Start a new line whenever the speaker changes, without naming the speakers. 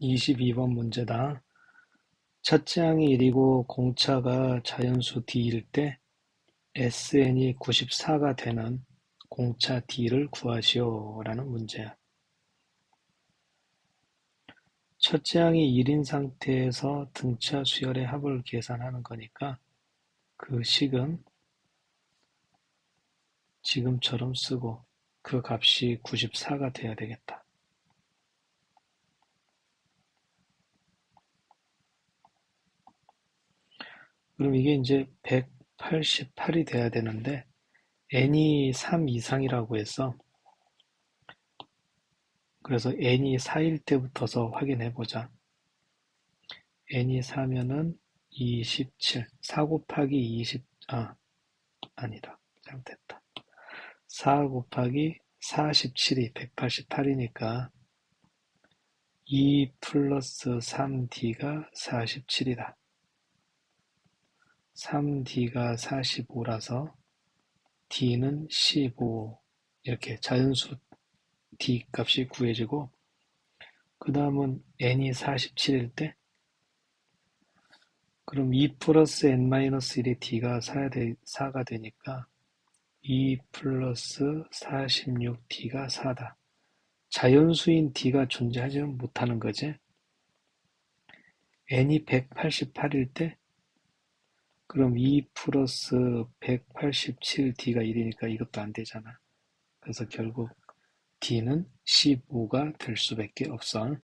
이십이 번 문제다. 첫째 항이 일이고 공차가 자연수 D일 때 SN이 구십사가 되는 공차 D를 구하시오 라는 문제야. 첫째 항이 일인 상태에서 등차 수열의 합을 계산하는 거니까 그 식은 지금처럼 쓰고 그 값이 구십사가 돼야 되겠다. 그럼 이게 이제 백팔십팔이 돼야 되는데 n이 삼 이상이라고 했어. 그래서 n이 사일 때부터서 확인해 보자. n이 사면은 이십칠, 사 곱하기 이십, 아, 아니다. 잘못했다. 사 곱하기 사십칠이 백팔십팔이니까 이 플러스 삼 d가 사십칠이다. 삼 d가 사십오라서 d는 십오 이렇게 자연수 d 값이 구해지고 그 다음은 n이 사십칠일 때 그럼 2 플러스 n-1의 d가 4가 되니까 2 플러스 46d가 4다. 자연수인 d가 존재하지 못하는 거지. n이 188일 때 그럼 2 플러스 187d가 1이니까 이것도 안 되잖아. 그래서 결국 d는 15가 될 수밖에 없어.